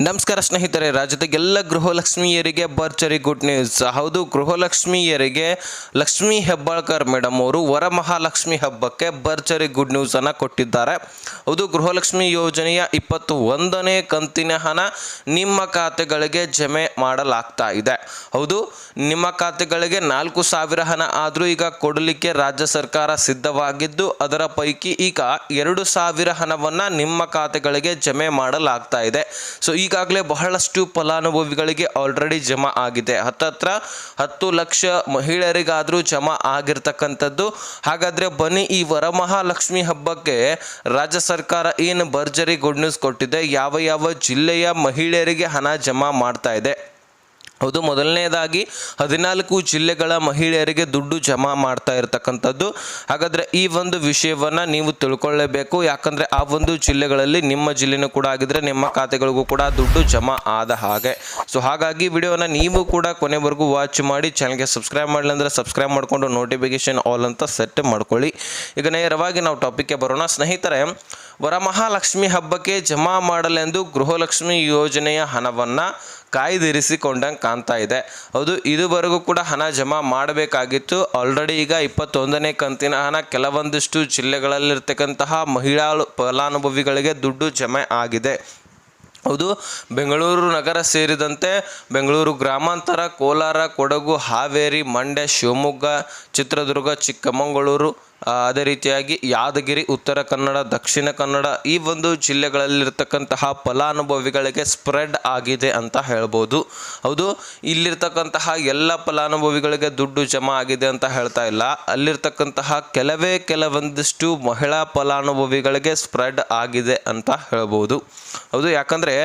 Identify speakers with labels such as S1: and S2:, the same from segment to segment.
S1: ನಮಸ್ಕಾರ ಸ್ನೇಹಿತರೆ ರಾಜ್ಯದ ಎಲ್ಲ ಗೃಹಲಕ್ಷ್ಮಿಯರಿಗೆ ಬರ್ಚರಿ ಗುಡ್ ನ್ಯೂಸ್. ಹೌದು, ಗೃಹಲಕ್ಷ್ಮಿಯರಿಗೆ ಲಕ್ಷ್ಮೀ ಹೆಬ್ಬಾಳ್ಕರ್ ಮೇಡಮ್ ಅವರು ವರಮಹಾಲಕ್ಷ್ಮಿ ಹಬ್ಬಕ್ಕೆ ಬರ್ಚರಿ ಗುಡ್ ನ್ಯೂಸ್ ಅನ್ನ ಕೊಟ್ಟಿದ್ದಾರೆ. ಹೌದು, ಗೃಹಲಕ್ಷ್ಮಿ ಯೋಜನೆಯ ಇಪ್ಪತ್ತು ಒಂದನೇ ಕಂತಿನ ಹಣ ನಿಮ್ಮ ಖಾತೆಗಳಿಗೆ ಜಮೆ ಮಾಡಲಾಗ್ತಾ ಇದೆ. ಹೌದು, ನಿಮ್ಮ ಖಾತೆಗಳಿಗೆ ನಾಲ್ಕು ಸಾವಿರ ಹಣ ಆದರೂ ಈಗ ಕೊಡಲಿಕ್ಕೆ ರಾಜ್ಯ ಸರ್ಕಾರ ಸಿದ್ಧವಾಗಿದ್ದು, ಅದರ ಪೈಕಿ ಈಗ ಎರಡು ಸಾವಿರ ಹಣವನ್ನು ನಿಮ್ಮ ಖಾತೆಗಳಿಗೆ ಜಮೆ ಮಾಡಲಾಗ್ತಾ ಇದೆ. ಸೊ ಈಗಾಗಲೇ ಬಹಳಷ್ಟು ಫಲಾನುಭವಿಗಳಿಗೆ ಆಲ್ರೆಡಿ ಜಮಾ ಆಗಿದೆ. ಹತ್ತತ್ರ ಹತ್ತು ಲಕ್ಷ ಮಹಿಳೆಯರಿಗಾದರೂ ಜಮಾ ಆಗಿರ್ತಕ್ಕಂಥದ್ದು. ಹಾಗಾದರೆ ಬನ್ನಿ ಈ ವರಮಹಾಲಕ್ಷ್ಮಿ ಹಬ್ಬಕ್ಕೆ ರಾಜ್ಯ ಸರ್ಕಾರ ಏನು ಭರ್ಜರಿ ಗುಡ್ ನ್ಯೂಸ್ ಕೊಟ್ಟಿದೆ? ಯಾವ ಯಾವ ಜಿಲ್ಲೆಯ ಮಹಿಳೆಯರಿಗೆ ಹಣ ಜಮಾ ಮಾಡ್ತಾ ಇದೆ? ಹೌದು, ಮೊದಲನೇದಾಗಿ ಹದಿನಾಲ್ಕು ಜಿಲ್ಲೆಗಳ ಮಹಿಳೆಯರಿಗೆ ದುಡ್ಡು ಜಮಾ ಮಾಡ್ತಾ ಇರತಕ್ಕಂಥದ್ದು. ಹಾಗಾದರೆ ಈ ಒಂದು ವಿಷಯವನ್ನು ನೀವು ತಿಳ್ಕೊಳ್ಳೇಬೇಕು. ಯಾಕಂದರೆ ಆ ಒಂದು ಜಿಲ್ಲೆಗಳಲ್ಲಿ ನಿಮ್ಮ ಜಿಲ್ಲೆನೂ ಕೂಡ ಆಗಿದ್ರೆ ನಿಮ್ಮ ಖಾತೆಗಳಿಗೂ ಕೂಡ ದುಡ್ಡು ಜಮಾ ಆದ ಹಾಗೆ. ಸೊ ಹಾಗಾಗಿ ವಿಡಿಯೋನ ನೀವು ಕೂಡ ಕೊನೆವರೆಗೂ ವಾಚ್ ಮಾಡಿ ಚಾನಲ್ಗೆ ಸಬ್ಸ್ಕ್ರೈಬ್ ಮಾಡಲಿ ಅಂದರೆ ಸಬ್ಸ್ಕ್ರೈಬ್ ಮಾಡಿಕೊಂಡು ನೋಟಿಫಿಕೇಶನ್ ಆಲ್ ಅಂತ ಸೆಟ್ ಮಾಡ್ಕೊಳ್ಳಿ. ಈಗ ನೇರವಾಗಿ ನಾವು ಟಾಪಿಕ್ಗೆ ಬರೋಣ. ಸ್ನೇಹಿತರೆ, ವರಮಹಾಲಕ್ಷ್ಮಿ ಹಬ್ಬಕ್ಕೆ ಜಮಾ ಮಾಡಲೆಂದು ಗೃಹಲಕ್ಷ್ಮಿ ಯೋಜನೆಯ ಹಣವನ್ನು ಕಾಯ್ದಿರಿಸಿಕೊಂಡಂಗೆ ಕಾಣ್ತಾ ಇದೆ. ಹೌದು, ಇದುವರೆಗೂ ಕೂಡ ಹಣ ಜಮಾ ಮಾಡಬೇಕಾಗಿತ್ತು. ಆಲ್ರೆಡಿ ಈಗ ಇಪ್ಪತ್ತೊಂದನೇ ಕಂತಿನ ಹಣ ಕೆಲವೊಂದಿಷ್ಟು ಜಿಲ್ಲೆಗಳಲ್ಲಿರ್ತಕ್ಕಂತಹ ಮಹಿಳಾ ಫಲಾನುಭವಿಗಳಿಗೆ ದುಡ್ಡು ಜಮೆ ಆಗಿದೆ. ಹೌದು, ಬೆಂಗಳೂರು ನಗರ ಸೇರಿದಂತೆ ಬೆಂಗಳೂರು ಗ್ರಾಮಾಂತರ ಕೋಲಾರ, ಕೊಡಗು, ಹಾವೇರಿ, ಮಂಡ್ಯ, ಶಿವಮೊಗ್ಗ, ಚಿತ್ರದುರ್ಗ, ಚಿಕ್ಕಮಗಳೂರು ಅದೇ ರೀತಿಯಾಗಿ ಯಾದಗಿರಿ, ಉತ್ತರ ಕನ್ನಡ, ದಕ್ಷಿಣ ಕನ್ನಡ ಈ ಒಂದು ಜಿಲ್ಲೆಗಳಲ್ಲಿರ್ತಕ್ಕಂತಹ ಫಲಾನುಭವಿಗಳಿಗೆ ಸ್ಪ್ರೆಡ್ ಆಗಿದೆ ಅಂತ ಹೇಳ್ಬೋದು. ಹೌದು, ಇಲ್ಲಿರ್ತಕ್ಕಂತಹ ಎಲ್ಲ ಫಲಾನುಭವಿಗಳಿಗೆ ದುಡ್ಡು ಜಮಾ ಆಗಿದೆ ಅಂತ ಹೇಳ್ತಾ ಇಲ್ಲ. ಅಲ್ಲಿರ್ತಕ್ಕಂತಹ ಕೆಲವೇ ಕೆಲವೊಂದಿಷ್ಟು ಮಹಿಳಾ ಫಲಾನುಭವಿಗಳಿಗೆ ಸ್ಪ್ರೆಡ್ ಆಗಿದೆ ಅಂತ ಹೇಳ್ಬೋದು. ಹೌದು, ಯಾಕಂದರೆ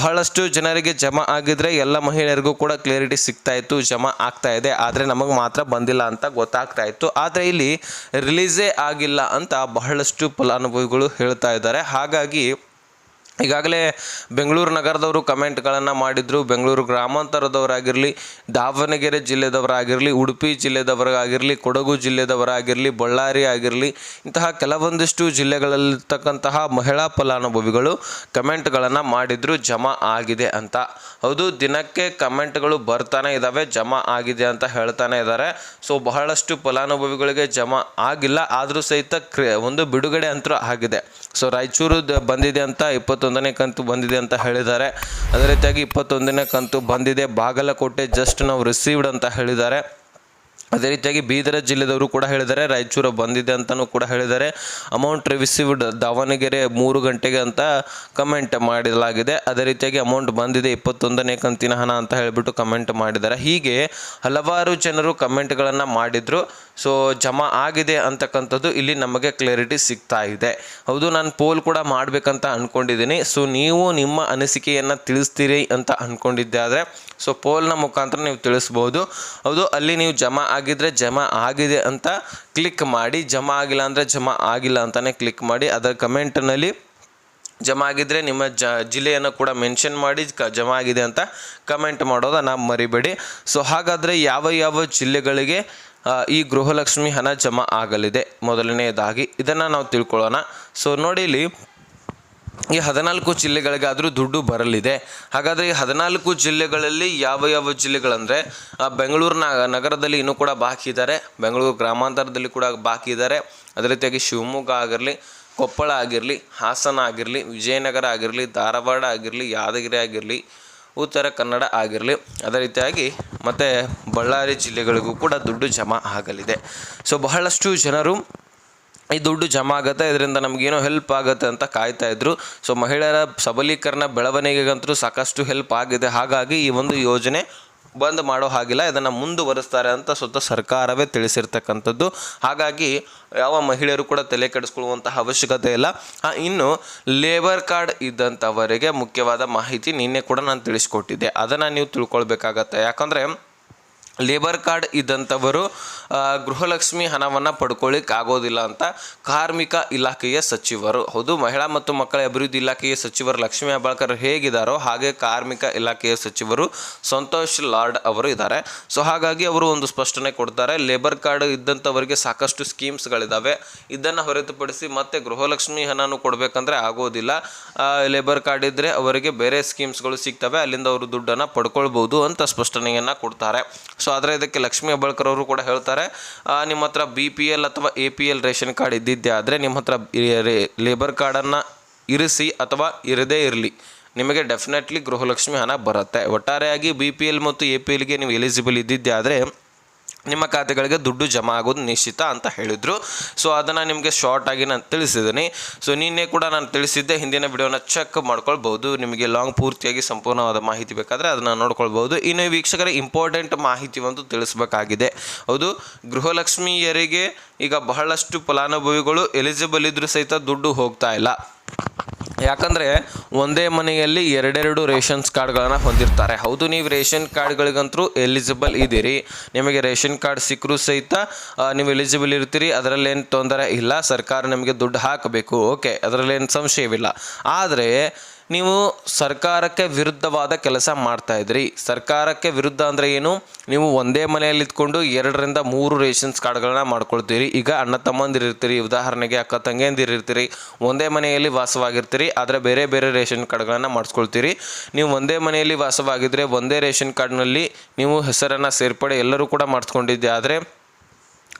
S1: ಬಹಳಷ್ಟು ಜನರಿಗೆ ಜಮಾ ಆಗಿದ್ರೆ ಎಲ್ಲ ಮಹಿಳೆಯರಿಗೂ ಕೂಡ ಕ್ಲಿಯರಿಟಿ ಸಿಗ್ತಾ ಇತ್ತು, ಜಮಾ ಆಗ್ತಾ ಇದೆ. ಆದರೆ ನಮಗೆ ಮಾತ್ರ ಬಂದಿಲ್ಲ ಅಂತ ಗೊತ್ತಾಗ್ತಾ ಇತ್ತು. ಆದರೆ ಇಲ್ಲಿ ರಿಲೀಸೇ ಆಗಿಲ್ಲ ಅಂತ ಬಹಳಷ್ಟು ಫಲಾನುಭವಿಗಳು ಹೇಳ್ತಾ ಇದ್ದಾರೆ. ಹಾಗಾಗಿ ಈಗಾಗಲೇ ಬೆಂಗಳೂರು ನಗರದವರು ಕಮೆಂಟ್ಗಳನ್ನು ಮಾಡಿದ್ರು, ಬೆಂಗಳೂರು ಗ್ರಾಮಾಂತರದವರಾಗಿರಲಿ, ದಾವಣಗೆರೆ ಜಿಲ್ಲೆದವರಾಗಿರಲಿ, ಉಡುಪಿ ಜಿಲ್ಲೆದವರಾಗಿರಲಿ, ಕೊಡಗು ಜಿಲ್ಲೆದವರಾಗಿರಲಿ, ಬಳ್ಳಾರಿ ಆಗಿರಲಿ, ಇಂತಹ ಕೆಲವೊಂದಿಷ್ಟು ಜಿಲ್ಲೆಗಳಲ್ಲಿರ್ತಕ್ಕಂತಹ ಮಹಿಳಾ ಫಲಾನುಭವಿಗಳು ಕಮೆಂಟ್ಗಳನ್ನು ಮಾಡಿದ್ರು, ಜಮಾ ಆಗಿದೆ ಅಂತ. ಹೌದು, ದಿನಕ್ಕೆ ಕಮೆಂಟ್ಗಳು ಬರ್ತಾನೆ ಇದ್ದಾವೆ ಜಮಾ ಆಗಿದೆ ಅಂತ ಹೇಳ್ತಾನೆ ಇದ್ದಾರೆ ಸೊ, ಬಹಳಷ್ಟು ಫಲಾನುಭವಿಗಳಿಗೆ ಜಮಾ ಆಗಿಲ್ಲ, ಆದರೂ ಸಹಿತ ಒಂದು ಬಿಡುಗಡೆ ಅಂತೂ ಆಗಿದೆ. ಸೊ ರಾಯಚೂರು ಬಂದಿದೆ ಅಂತ ಇಪ್ಪತ್ತೊಂದನೇ ಕಂತು ಬಂದಿದೆ ಅಂತ ಹೇಳಿದ್ದಾರೆ. ಅದೇ ರೀತಿಯಾಗಿ ಇಪ್ಪತ್ತೊಂದನೇ ಕಂತು ಬಂದಿದೆ. ಬಾಗಲಕೋಟೆ ಜಸ್ಟ್ ನಾವು ರಿಸೀವ್ಡ್ ಅಂತ ಹೇಳಿದ್ದಾರೆ. ಅದೇ ರೀತಿಯಾಗಿ ಬೀದರ ಜಿಲ್ಲೆದವರು ಕೂಡ ಹೇಳಿದ್ದಾರೆ, ರಾಯಚೂರು ಬಂದಿದೆ ಅಂತಲೂ ಕೂಡ ಹೇಳಿದ್ದಾರೆ. ಅಮೌಂಟ್ ರಿಸೀವ್ಡ್ ದಾವಣಗೆರೆ ಮೂರು ಗಂಟೆಗೆ ಅಂತ ಕಮೆಂಟ್ ಮಾಡಲಾಗಿದೆ. ಅದೇ ರೀತಿಯಾಗಿ ಅಮೌಂಟ್ ಬಂದಿದೆ, ಇಪ್ಪತ್ತೊಂದನೇ ಕಂತಿನ ಹಣ ಅಂತ ಹೇಳಿಬಿಟ್ಟು ಕಮೆಂಟ್ ಮಾಡಿದ್ದಾರೆ. ಹೀಗೆ ಹಲವಾರು ಜನರು ಕಮೆಂಟ್ಗಳನ್ನು ಮಾಡಿದರು. ಸೊ, ಜಮಾ ಆಗಿದೆ ಅಂತಕ್ಕಂಥದ್ದು ಇಲ್ಲಿ ನಮಗೆ ಕ್ಲಾರಿಟಿ ಸಿಗ್ತಾ ಇದೆ. ಹೌದು, ನಾನು ಪೋಲ್ ಕೂಡ ಮಾಡಬೇಕಂತ ಅಂದ್ಕೊಂಡಿದ್ದೀನಿ ಸೊ, ನೀವು ನಿಮ್ಮ ಅನಿಸಿಕೆಯನ್ನು ತಿಳಿಸ್ತೀರಿ ಅಂತ ಅಂದ್ಕೊಂಡಿದ್ದೆ ಆದರೆ ಸೊ ಪೋಲ್ನ ಮುಖಾಂತರ ನೀವು ತಿಳಿಸ್ಬೋದು. ಹೌದು, ಅಲ್ಲಿ ನೀವು ಜಮಾ ಆಗಿದ್ರೆ ಜಮಾ ಆಗಿದೆ ಅಂತ ಕ್ಲಿಕ್ ಮಾಡಿ. ಜಮಾ ಆಗಿಲ್ಲ ಅಂದರೆ ಜಮಾ ಆಗಿಲ್ಲ ಅಂತಲೇ ಕ್ಲಿಕ್ ಮಾಡಿ. ಅದರ ಕಮೆಂಟ್ನಲ್ಲಿ ಜಮಾ ಆಗಿದ್ರೆ ನಿಮ್ಮ ಜ, ಜಿಲ್ಲೆಯನ್ನು ಕೂಡ ಮೆನ್ಷನ್ ಮಾಡಿ, ಕ, ಜಮಾ ಆಗಿದೆ ಅಂತ ಕಮೆಂಟ್ ಮಾಡೋದನ್ನು ಮರಿಬೇಡಿ. ಸೊ ಹಾಗಾದರೆ ಯಾವ ಯಾವ ಜಿಲ್ಲೆಗಳಿಗೆ ಈ ಗೃಹಲಕ್ಷ್ಮಿ ಹಣ ಜಮಾ ಆಗಲಿದೆ? ಮೊದಲನೆಯದಾಗಿ ಇದನ್ನು ನಾವು ತಿಳ್ಕೊಳ್ಳೋಣ. ಸೊ ನೋಡಿ ಇಲ್ಲಿ ಈ ಹದಿನಾಲ್ಕು ಜಿಲ್ಲೆಗಳಿಗಾದರೂ ದುಡ್ಡು ಬರಲಿದೆ. ಹಾಗಾದರೆ ಈ ಹದಿನಾಲ್ಕು ಜಿಲ್ಲೆಗಳಲ್ಲಿ ಯಾವ ಯಾವ ಜಿಲ್ಲೆಗಳಂದರೆ ಆ, ಬೆಂಗಳೂರು ನಗರದಲ್ಲಿ ಇನ್ನೂ ಕೂಡ ಬಾಕಿ ಇದ್ದಾರೆ. ಬೆಂಗಳೂರು ಗ್ರಾಮಾಂತರದಲ್ಲಿ ಕೂಡ ಬಾಕಿ ಇದ್ದಾರೆ. ಅದೇ ರೀತಿಯಾಗಿ ಶಿವಮೊಗ್ಗ ಆಗಿರಲಿ ಕೊಪ್ಪಳ ಆಗಿರಲಿ ಹಾಸನ ಆಗಿರಲಿ ವಿಜಯನಗರ ಆಗಿರಲಿ ಧಾರವಾಡ ಆಗಿರಲಿ ಯಾದಗಿರಿ ಆಗಿರಲಿ ಉತ್ತರ ಕನ್ನಡ ಆಗಿರಲಿ ಅದೇ ರೀತಿಯಾಗಿ ಮತ್ತು ಬಳ್ಳಾರಿ ಜಿಲ್ಲೆಗಳಿಗೂ ಕೂಡ ದುಡ್ಡು ಜಮಾ ಆಗಲಿದೆ. ಸೊ ಬಹಳಷ್ಟು ಜನರು ಈ ದುಡ್ಡು ಜಮಾ ಆಗುತ್ತೆ, ಇದರಿಂದ ನಮಗೇನೋ ಹೆಲ್ಪ್ ಆಗುತ್ತೆ ಅಂತ ಕಾಯ್ತಾ ಇದ್ರು. ಸೊ ಮಹಿಳೆಯರ ಸಬಲೀಕರಣ ಬೆಳವಣಿಗೆಗಂತೂ ಸಾಕಷ್ಟು ಹೆಲ್ಪ್ ಆಗಿದೆ. ಹಾಗಾಗಿ ಈ ಒಂದು ಯೋಜನೆ ಬಂದ್ ಮಾಡೋ ಹಾಗಿಲ್ಲ, ಇದನ್ನು ಮುಂದುವರೆಸ್ತಾರೆ ಅಂತ ಸ್ವತಃ ಸರ್ಕಾರವೇ ತಿಳಿಸಿರ್ತಕ್ಕಂಥದ್ದು. ಹಾಗಾಗಿ ಯಾವ ಮಹಿಳೆಯರು ಕೂಡ ತಲೆ ಕೆಡಿಸ್ಕೊಳ್ಳುವಂತಹ ಅವಶ್ಯಕತೆ ಇಲ್ಲ. ಇನ್ನು ಲೇಬರ್ ಕಾರ್ಡ್ ಇದ್ದಂಥವರಿಗೆ ಮುಖ್ಯವಾದ ಮಾಹಿತಿ ನಿನ್ನೆ ಕೂಡ ನಾನು ತಿಳಿಸ್ಕೊಟ್ಟಿದ್ದೆ. ಅದನ್ನು ನೀವು ತಿಳ್ಕೊಳ್ಬೇಕಾಗತ್ತೆ. ಯಾಕಂದರೆ ಲೇಬರ್ ಕಾರ್ಡ್ ಇದ್ದಂಥವರು ಗೃಹಲಕ್ಷ್ಮಿ ಹಣವನ್ನು ಪಡ್ಕೊಳ್ಳಿಕ್ಕೆ ಆಗೋದಿಲ್ಲ ಅಂತ ಕಾರ್ಮಿಕ ಇಲಾಖೆಯ ಸಚಿವರು. ಹೌದು, ಮಹಿಳಾ ಮತ್ತು ಮಕ್ಕಳ ಅಭಿವೃದ್ಧಿ ಇಲಾಖೆಯ ಸಚಿವರು ಲಕ್ಷ್ಮೀ ಹೆಬ್ಬಾಳ್ಕರ್ ಹೇಗಿದ್ದಾರೋ ಹಾಗೆ ಕಾರ್ಮಿಕ ಇಲಾಖೆಯ ಸಚಿವರು ಸಂತೋಷ್ ಲಾರ್ಡ್ ಅವರು ಇದ್ದಾರೆ. ಸೊ, ಹಾಗಾಗಿ ಅವರು ಒಂದು ಸ್ಪಷ್ಟನೆ ಕೊಡ್ತಾರೆ, ಲೇಬರ್ ಕಾರ್ಡ್ ಇದ್ದಂಥವರಿಗೆ ಸಾಕಷ್ಟು ಸ್ಕೀಮ್ಸ್ಗಳಿದ್ದಾವೆ ಇದನ್ನು ಹೊರತುಪಡಿಸಿ ಮತ್ತೆ ಗೃಹಲಕ್ಷ್ಮಿ ಹಣನೂ ಕೊಡಬೇಕಂದ್ರೆ ಆಗೋದಿಲ್ಲ. ಲೇಬರ್ ಕಾರ್ಡ್ ಇದ್ದರೆ ಅವರಿಗೆ ಬೇರೆ ಸ್ಕೀಮ್ಸ್ಗಳು ಸಿಗ್ತವೆ, ಅಲ್ಲಿಂದ ಅವರು ದುಡ್ಡನ್ನು ಪಡ್ಕೊಳ್ಬೋದು ಅಂತ ಸ್ಪಷ್ಟನೆಯನ್ನು ಕೊಡ್ತಾರೆ. ಸೊ ಆದರೆ ಇದಕ್ಕೆ ಲಕ್ಷ್ಮಿ ಹೆಬ್ಬಾಳ್ಕರ್ ಅವರು ಕೂಡ ಹೇಳ್ತಾರೆ ನಿಮ್ಮ ಹತ್ರ ಬಿ ಪಿ ಎಲ್ ಅಥವಾ A P L ration card ಇದ್ದಿದ್ದೆ ಆದರೆ ನಿಮ್ಮ ಹತ್ರ ಲೇಬರ್ ಕಾರ್ಡನ್ನು ಇರಿಸಿ ಅಥವಾ ಇರದೇ ಇರಲಿ. ನಿಮಗೆ ಡೆಫಿನೆಟ್ಲಿ ಗೃಹಲಕ್ಷ್ಮಿ ಹಣ ಬರುತ್ತೆ. ಒಟ್ಟಾರೆಯಾಗಿ ಬಿ ಪಿ ಎಲ್ ಮತ್ತು ಎ ಪಿ ಎಲ್ಗೆ ನೀವು ಎಲಿಜಿಬಲ್ ಇದ್ದಿದ್ದೆ ಆದರೆ ನಿಮ್ಮ ಖಾತೆಗಳಿಗೆ ದುಡ್ಡು ಜಮಾ ಆಗೋದು ನಿಶ್ಚಿತ ಅಂತ ಹೇಳಿದರು. ಸೊ ಅದನ್ನು ನಿಮಗೆ ಶಾರ್ಟ್ ಆಗಿ ನಾನು ತಿಳಿಸಿದ್ದೀನಿ ಸೊ ನಿನ್ನೆ ಕೂಡ ನಾನು ತಿಳಿಸಿದ್ದೆ. ಹಿಂದಿನ ವಿಡಿಯೋನ ಚೆಕ್ ಮಾಡ್ಕೊಳ್ಬೋದು ನಿಮಗೆ ಲಾಂಗ್ ಪೂರ್ತಿಯಾಗಿ ಸಂಪೂರ್ಣವಾದ ಮಾಹಿತಿ ಬೇಕಾದರೆ ಅದನ್ನು ನೋಡ್ಕೊಳ್ಬೋದು ಇನ್ನು ವೀಕ್ಷಕರ ಇಂಪಾರ್ಟೆಂಟ್ ಮಾಹಿತಿ ಒಂದು ತಿಳಿಸಬೇಕಾಗಿದೆ. ಹೌದು, ಗೃಹಲಕ್ಷ್ಮಿಯರಿಗೆ ಈಗ ಬಹಳಷ್ಟು ಫಲಾನುಭವಿಗಳು ಎಲಿಜಿಬಲ್ ಇದ್ದರೂ ಸಹಿತ ದುಡ್ಡು ಹೋಗ್ತಾ ಇಲ್ಲ. ಯಾಕಂದರೆ ಒಂದೇ ಮನೆಯಲ್ಲಿ ಎರಡೆರಡು ರೇಷನ್ಸ್ ಕಾರ್ಡ್ಗಳನ್ನು ಹೊಂದಿರ್ತಾರೆ. ಹೌದು, ನೀವು ರೇಷನ್ ಕಾರ್ಡ್ಗಳಿಗಂತೂ ಎಲಿಜಿಬಲ್ ಇದ್ದೀರಿ. ನಿಮಗೆ ರೇಷನ್ ಕಾರ್ಡ್ ಸಿಕ್ಕರೂ ಸಹಿತ ನೀವು ಎಲಿಜಿಬಲ್ ಇರ್ತೀರಿ. ಅದರಲ್ಲೇನು ತೊಂದರೆ ಇಲ್ಲ. ಸರ್ಕಾರ ನಿಮಗೆ ದುಡ್ಡು ಹಾಕಬೇಕು. ಓಕೆ, ಅದರಲ್ಲೇನು ಸಂಶಯವಿಲ್ಲ. ಆದರೆ ನೀವು ಸರ್ಕಾರಕ್ಕೆ ವಿರುದ್ಧವಾದ ಕೆಲಸ ಮಾಡ್ತಾ ಇದ್ರಿ. ಸರ್ಕಾರಕ್ಕೆ ವಿರುದ್ಧ ಅಂದರೆ ಏನು? ನೀವು ಒಂದೇ ಮನೆಯಲ್ಲಿ ಇದ್ಕೊಂಡು ಎರಡರಿಂದ ಮೂರು ರೇಷನ್ಸ್ ಕಾರ್ಡ್ಗಳನ್ನ ಮಾಡ್ಕೊಳ್ತೀರಿ. ಈಗ ಅಣ್ಣ ತಮ್ಮಂದಿರು ಇರ್ತೀರಿ, ಉದಾಹರಣೆಗೆ ಅಕ್ಕ ತಂಗಿಯಂದಿರು ಇರ್ತೀರಿ, ಒಂದೇ ಮನೆಯಲ್ಲಿ ವಾಸವಾಗಿರ್ತೀರಿ, ಆದರೆ ಬೇರೆ ಬೇರೆ ರೇಷನ್ ಕಾರ್ಡ್ಗಳನ್ನು ಮಾಡಿಸ್ಕೊಳ್ತೀರಿ. ನೀವು ಒಂದೇ ಮನೆಯಲ್ಲಿ ವಾಸವಾಗಿದ್ದರೆ ಒಂದೇ ರೇಷನ್ ಕಾರ್ಡ್ನಲ್ಲಿ ನೀವು ಹೆಸರನ್ನು ಸೇರ್ಪಡೆ ಎಲ್ಲರೂ ಕೂಡ ಮಾಡಿಸ್ಕೊಂಡಿದ್ದೆ. ಆದರೆ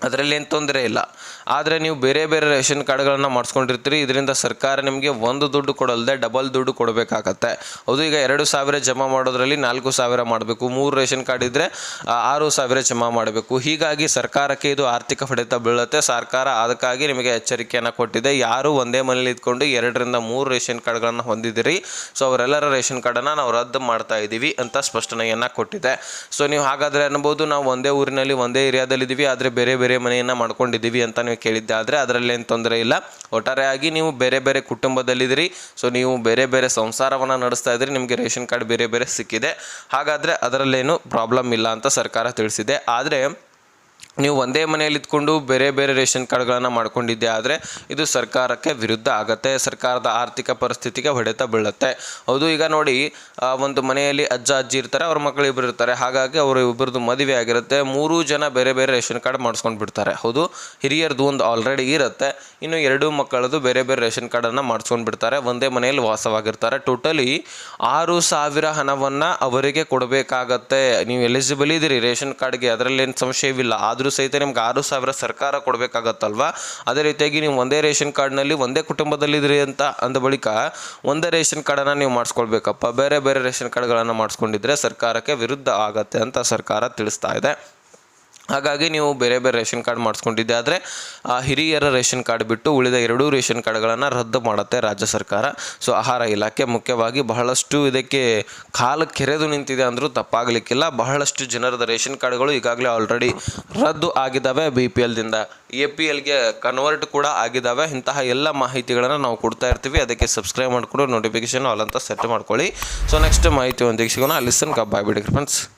S1: ಅದರಲ್ಲಿ ಏನು ತೊಂದರೆ ಇಲ್ಲ. ಆದರೆ ನೀವು ಬೇರೆ ಬೇರೆ ರೇಷನ್ ಕಾರ್ಡ್ಗಳನ್ನು ಮಾಡಿಸ್ಕೊಂಡಿರ್ತೀರಿ. ಇದರಿಂದ ಸರ್ಕಾರ ನಿಮಗೆ ಒಂದು ದುಡ್ಡು ಕೊಡಲ್ದೆ ಡಬಲ್ ದುಡ್ಡು ಕೊಡಬೇಕಾಗತ್ತೆ. ಅದು ಈಗ ಎರಡು ಸಾವಿರ ಜಮಾ ಮಾಡೋದ್ರಲ್ಲಿ ನಾಲ್ಕು ಸಾವಿರ ಮಾಡಬೇಕು. ಮೂರು ರೇಷನ್ ಕಾರ್ಡ್ ಇದ್ದರೆ ಆರು ಸಾವಿರ ಜಮಾ ಮಾಡಬೇಕು. ಹೀಗಾಗಿ ಸರ್ಕಾರಕ್ಕೆ ಇದು ಆರ್ಥಿಕ ಹೊಡೆತ ಬೀಳುತ್ತೆ. ಸರ್ಕಾರ ಅದಕ್ಕಾಗಿ ನಿಮಗೆ ಎಚ್ಚರಿಕೆಯನ್ನು ಕೊಟ್ಟಿದೆ. ಯಾರು ಒಂದೇ ಮನೇಲಿ ಇದ್ಕೊಂಡು ಎರಡರಿಂದ ಮೂರು ರೇಷನ್ ಕಾರ್ಡ್ಗಳನ್ನು ಹೊಂದಿದ್ದೀರಿ. ಸೊ, ಅವರೆಲ್ಲರ ರೇಷನ್ ಕಾರ್ಡನ್ನು ನಾವು ರದ್ದು ಮಾಡ್ತಾ ಇದ್ದೀವಿ ಅಂತ ಸ್ಪಷ್ಟನೆಯನ್ನು ಕೊಟ್ಟಿದೆ. ಸೊ, ನೀವು ಹಾಗಾದರೆ ಅನ್ಬೋದು, ನಾವು ಒಂದೇ ಊರಿನಲ್ಲಿ, ಒಂದೇ ಏರಿಯಾದಲ್ಲಿ ಇದ್ದೀವಿ ಆದರೆ ಬೇರೆ ಬೇರೆ ಮನೆಯನ್ನು ಮಾಡ್ಕೊಂಡಿದ್ದೀವಿ ಅಂತ ನೀವು ಕೇಳಿದ್ದೆ. ಆದರೆ ಅದರಲ್ಲೇನು ತೊಂದರೆ ಇಲ್ಲ. ಒಟ್ಟಾರೆಯಾಗಿ ನೀವು ಬೇರೆ ಬೇರೆ ಕುಟುಂಬದಲ್ಲಿದ್ದೀರಿ. ಸೊ ನೀವು ಬೇರೆ ಬೇರೆ ಸಂಸಾರವನ್ನು ನಡೆಸ್ತಾ ಇದ್ದೀರಿ. ನಿಮಗೆ ರೇಷನ್ ಕಾರ್ಡ್ ಬೇರೆ ಬೇರೆ ಸಿಕ್ಕಿದೆ. ಹಾಗಾದರೆ ಅದರಲ್ಲೇನು ಪ್ರಾಬ್ಲಮ್ ಇಲ್ಲ ಅಂತ ಸರ್ಕಾರ ತಿಳಿಸಿದೆ. ಆದರೆ ನೀವು ಒಂದೇ ಮನೆಯಲ್ಲಿ ಇದ್ಕೊಂಡು ಬೇರೆ ಬೇರೆ ರೇಷನ್ ಕಾರ್ಡ್ಗಳನ್ನು ಮಾಡ್ಕೊಂಡಿದ್ದೆ ಆದರೆ ಇದು ಸರ್ಕಾರಕ್ಕೆ ವಿರುದ್ಧ ಆಗತ್ತೆ. ಸರ್ಕಾರದ ಆರ್ಥಿಕ ಪರಿಸ್ಥಿತಿಗೆ ಹೊಡೆತ ಬೀಳುತ್ತೆ. ಹೌದು, ಈಗ ನೋಡಿ ಒಂದು ಮನೆಯಲ್ಲಿ ಅಜ್ಜ, ಅಜ್ಜಿ ಇರ್ತಾರೆ, ಅವ್ರ ಮಕ್ಕಳು ಇರ್ತಾರೆ. ಹಾಗಾಗಿ ಅವರು ಇಬ್ಬರದು ಮದುವೆ ಆಗಿರುತ್ತೆ. ಮೂರು ಜನ ಬೇರೆ ಬೇರೆ ರೇಷನ್ ಕಾರ್ಡ್ ಮಾಡಿಸ್ಕೊಂಡು ಬಿಡ್ತಾರೆ. ಹೌದು, ಹಿರಿಯರದು ಒಂದು ಆಲ್ರೆಡಿ ಇರುತ್ತೆ. ಇನ್ನು ಎರಡು ಮಕ್ಕಳದು ಬೇರೆ ಬೇರೆ ರೇಷನ್ ಕಾರ್ಡನ್ನು ಮಾಡಿಸ್ಕೊಂಡು ಬಿಡ್ತಾರೆ. ಒಂದೇ ಮನೆಯಲ್ಲಿ ವಾಸವಾಗಿರ್ತಾರೆ. ಟೋಟಲಿ ಆರು ಸಾವಿರ ಹಣವನ್ನು ಅವರಿಗೆ ಕೊಡಬೇಕಾಗತ್ತೆ. ನೀವು ಎಲಿಜಿಬಲ್ ಇದ್ದೀರಿ ರೇಷನ್ ಕಾರ್ಡ್ಗೆ ಅದರಲ್ಲಿ ಏನು ಸಂಶಯವಿಲ್ಲ. ಆದರೂ ಸಹಿತ ನಿಮ್ಗೆ ಆರು ಸಾವಿರ ಸರ್ಕಾರ ಕೊಡಬೇಕಾಗತ್ತಲ್ವ? ಅದೇ ರೀತಿಯಾಗಿ ನೀವು ಒಂದೇ ರೇಷನ್ ಕಾರ್ಡ್ನಲ್ಲಿ ಒಂದೇ ಕುಟುಂಬದಲ್ಲಿದ್ದೀರಿ ಅಂತ ಅಂದ ಬಳಿಕ ಒಂದೇ ರೇಷನ್ ಕಾರ್ಡನ್ನು ನೀವು ಮಾಡಿಸ್ಕೊಳ್ಬೇಕಪ್ಪ. ಬೇರೆ ಬೇರೆ ರೇಷನ್ ಕಾರ್ಡ್ಗಳನ್ನು ಮಾಡಿಸ್ಕೊಂಡಿದ್ರೆ ಸರ್ಕಾರಕ್ಕೆ ವಿರುದ್ಧ ಆಗತ್ತೆ ಅಂತ ಸರ್ಕಾರ ತಿಳಿಸ್ತಾ ಇದೆ. ಹಾಗಾಗಿ ನೀವು ಬೇರೆ ಬೇರೆ ರೇಷನ್ ಕಾರ್ಡ್ ಮಾಡಿಸ್ಕೊಂಡಿದ್ದೆ ಆದರೆ, ಆ ಹಿರಿಯರ ರೇಷನ್ ಕಾರ್ಡ್ ಬಿಟ್ಟು ಉಳಿದ ಎರಡೂ ರೇಷನ್ ಕಾರ್ಡ್ಗಳನ್ನು ರದ್ದು ಮಾಡುತ್ತೆ ರಾಜ್ಯ ಸರ್ಕಾರ. ಸೊ, ಆಹಾರ ಇಲಾಖೆ ಮುಖ್ಯವಾಗಿ ಬಹಳಷ್ಟು ಇದಕ್ಕೆ ಕಾಲು ಕೆರೆದು ನಿಂತಿದೆ ಅಂದರೂ ತಪ್ಪಾಗಲಿಕ್ಕಿಲ್ಲ. ಬಹಳಷ್ಟು ಜನರದ ರೇಷನ್ ಕಾರ್ಡ್ಗಳು ಈಗಾಗಲೇ ಆಲ್ರೆಡಿ ರದ್ದು ಆಗಿದ್ದಾವೆ ಬಿ ಪಿ ಎಲ್ದಿಂದ ಎ ಪಿ ಎಲ್ಗೆ ಕನ್ವರ್ಟ್ ಕೂಡ ಆಗಿದ್ದಾವೆ ಇಂತಹ ಎಲ್ಲ ಮಾಹಿತಿಗಳನ್ನು ನಾವು ಕೊಡ್ತಾ ಇರ್ತೀವಿ. ಅದಕ್ಕೆ ಸಬ್ಸ್ಕ್ರೈಬ್ ಮಾಡಿಕೊಂಡು ನೋಟಿಫಿಕೇಷನ್ ಆಲ್ ಅಂತ ಸೆಟ್ ಮಾಡ್ಕೊಳ್ಳಿ. ಸೊ ನೆಕ್ಸ್ಟ್ ಮಾಹಿತಿ ಒಂದಿಗೆ ಸಿಗೋಣ ಲಿಸನ್ ಕಬ್ಬಾಗ್ಬಿಡಿ ಫ್ರೆಂಡ್ಸ್